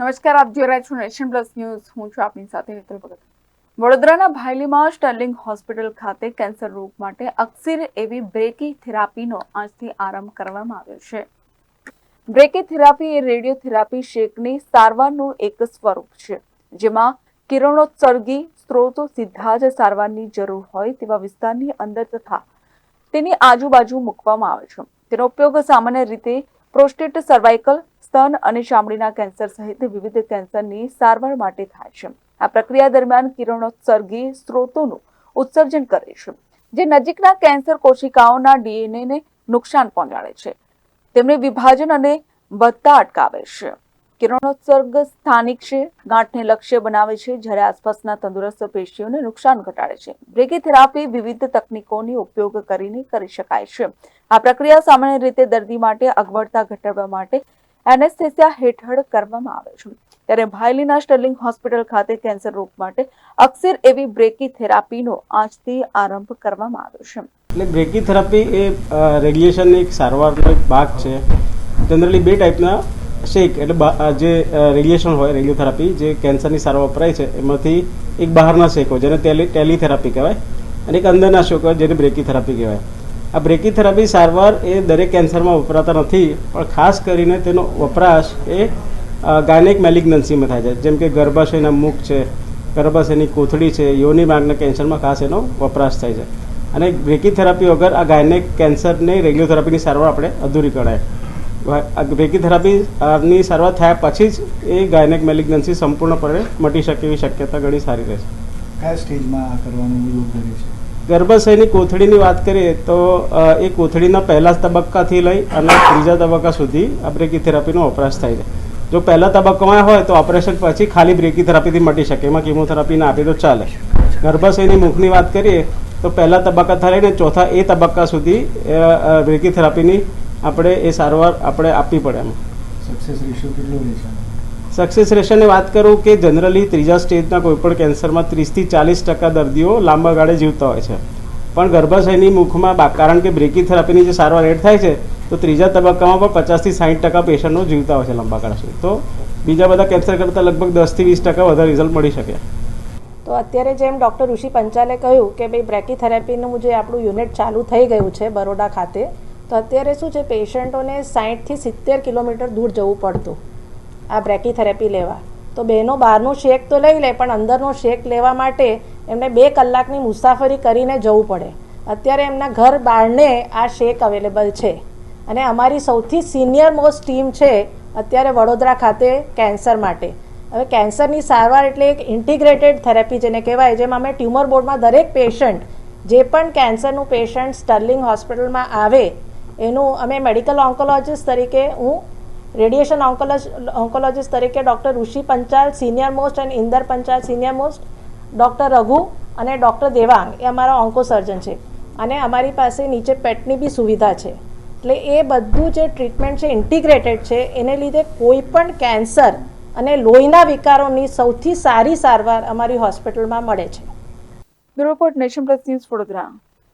નમસ્કાર, આપ જોઈ રહ્યા છો નેશન પ્લસ ન્યૂઝ. હું છું આપની સાથે હેતલ ભગત. વડોદરાના ભાયલીમાં સ્ટર્લિંગ હોસ્પિટલ ખાતે કેન્સર રોગ માટે અક્સિર એવી બ્રેકી થેરાપીનો આજથી આરંભ કરવામાં આવ્યો છે. બ્રેકી થેરાપી એ રેડિયોથેરાપી શેકની સારવારનું એક સ્વરૂપ છે, જેમાં કિરણોત્સર્ગી સ્ત્રોતો સીધા જ સારવારની જરૂર હોય તેવા વિસ્તારની અંદર તથા તેની આજુબાજુ મૂકવામાં આવે છે. તેનો ઉપયોગ સામાન્ય રીતે પ્રોસ્ટેટ, સર્વાઇકલ, સ્તન અને ચામડીના કેન્સર સહિત વિવિધ કેન્સરની સારવાર માટે થાય છે. આ પ્રક્રિયા દરમિયાન કિરણોત્સર્ગી સ્ત્રોતોનું ઉત્સર્જન કરે છે, જે નજીકના કેન્સર કોશિકાઓના ડીએનએને નુકસાન પહોંચાડે છે. તેમને વિભાજન અને વધતા અટકાવે છે. કિરણોત્સર્ગ સ્થાનિક છે. ગાંઠને લક્ષ્ય બનાવે છે. જ્યારે આસપાસના તંદુરસ્ત પેશીઓને નુકસાન ઘટાડે છે. બ્રેકીથેરાપી વિવિધ તકનીકોની ઉપયોગ કરીને કરી શકાય છે. આ પ્રક્રિયા સામાન્ય રીતે દર્દી માટે અગવડતા ઘટાડવા માટે એનેસ્થેસિયા હેઠળ કરવામાં આવે છે. ત્યારે ભાયલીના સ્ટર્લિંગ હોસ્પિટલ ખાતે કેન્સર રોગ માટે અક્ષર એવી બ્રેકી થેરાપીનો આજથી આરંભ કરવામાં આવ્યો છે. એટલે બ્રેકી થેરાપી એ રેડિયેશનની એક સારવારનો એક ભાગ છે. જનરલી બે ટાઈપના શેક એટલે જે રેડિયેશન હોય રેડિયોથેરાપી જે કેન્સરની સારવાર વપરાય છે, એમાંથી એક બહારના શેક, જેને ટેલી ટેલીથેરાપી કહેવાય, અને એક અંદરના શેક, જેને બ્રેકીથેરાપી કહેવાય. આ બ્રેકીથેરાપી સારવાર એ દરેક કેન્સરમાં વપરાતા નથી, પણ ખાસ કરીને તેનો વપરાશ એ ગાયનેક મેલિગ્નન્સીમાં થાય છે. જેમ કે ગર્ભાશયના મુખ છે, ગર્ભાશયની કોથળી છે, યોની માર્ગના કેન્સરમાં ખાસ એનો વપરાશ થાય છે. અને બ્રેકી થેરાપી વગર આ ગાયનેક કેન્સરને રેડિયોથેરાપીની સારવાર આપણે અધૂરી ગણાય. બ્રેકી થેરાપીની સારવાર થયા પછી જ એ ગાયનેક મેલિગ્નન્સી સંપૂર્ણપણે મટી શકે એવી શક્યતા ઘણી સારી રહેશે કયા સ્ટેજમાં આ કરવાનું યોગ્ય રહેશે ગર્ભાશયની કોથળીની વાત કરીએ તો એ કોથળીના પહેલા તબક્કાથી લઈ અને ત્રીજા તબક્કા સુધી આ બ્રેકી થેરાપીનો વપરાશ થાય છે. જો પહેલા તબક્કામાં હોય તો ઓપરેશન પછી ખાલી બ્રેકી થેરાપીથી મટી શકે. એમાં કિમોથેરાપી ના આપે તો ચાલે. ગર્ભાશયની મુખની વાત કરીએ તો પહેલા તબક્કાથી લઈને ચોથા એ તબક્કા સુધી અ, અ, બ્રેકી થેરાપીની આપણે એ સારવાર આપણે આપવી પડે એમ. સક્સેસ રેશિયો કેટલો રહે છે? સક્સેસ રેશિયોની વાત કરું કે જનરલી ત્રીજા સ્ટેજના કોઈપણ કેન્સરમાં ત્રીસથી ચાલીસ ટકા દર્દીઓ લાંબા ગાળે જીવતા હોય છે. પણ ગર્ભાશયની મુખમાં કારણ કે બ્રેકી થેરાપીની જે સારવાર એડ થાય છે તો ત્રીજા તબક્કામાં પણ પચાસથી સાઠ ટકા પેશન્ટો જીવતા હોય છે લાંબા ગાળા સુધી. તો બીજા બધા કેન્સર કરતાં લગભગ દસથી વીસ ટકા વધારે રિઝલ્ટ મળી શકે. તો અત્યારે જેમ ડૉક્ટર ઋષિ પંચાલે કહ્યું કે ભાઈ બ્રેકી થેરાપીનું જે આપણું યુનિટ ચાલુ થઈ ગયું છે બરોડા ખાતે તો અત્યારે શું છે, પેશન્ટોને સાહીઠથી સિત્તેર કિલોમીટર દૂર જવું પડતું, આ બ્રેકીથેરેપી લેવા. તો બહેનો બહારનું શેક તો લઈ લે, પણ અંદરનો શેક લેવા માટે એમને બે કલાકની મુસાફરી કરીને જવું પડે. અત્યારે એમના ઘર બહારને આ શેક અવેલેબલ છે. અને અમારી સૌથી સિનિયર મોસ્ટ ટીમ છે અત્યારે વડોદરા ખાતે કેન્સર માટે. હવે કેન્સરની સારવાર એટલે એક ઇન્ટિગ્રેટેડ થેરેપી જેને કહેવાય, જેમાં અમે ટ્યુમર બોર્ડમાં દરેક પેશન્ટ જે પણ કેન્સરનું પેશન્ટ સ્ટર્લિંગ હોસ્પિટલમાં આવે એનું અમે મેડિકલ ઓન્કોલોજિસ્ટ તરીકે હું રેડિયેશન ઓન્કોલોજ ઓન્કોલોજિસ્ટ તરીકે doctor Rishi Panchal senior most અને Inder Panchal senior most doctor Raghu અને ડૉક્ટર દેવાંગ એ અમારા ઓન્કો સર્જન છે. અને અમારી પાસે નીચે પેટની બી સુવિધા છે. એટલે એ બધું જે ટ્રીટમેન્ટ છે ઇન્ટિગ્રેટેડ છે, એને લીધે કોઈ પણ કેન્સર અને લોહીના વિકારોની સૌથી સારી સારવાર અમારી હોસ્પિટલમાં મળે છે. Bureau Nation Plus news Vadodara.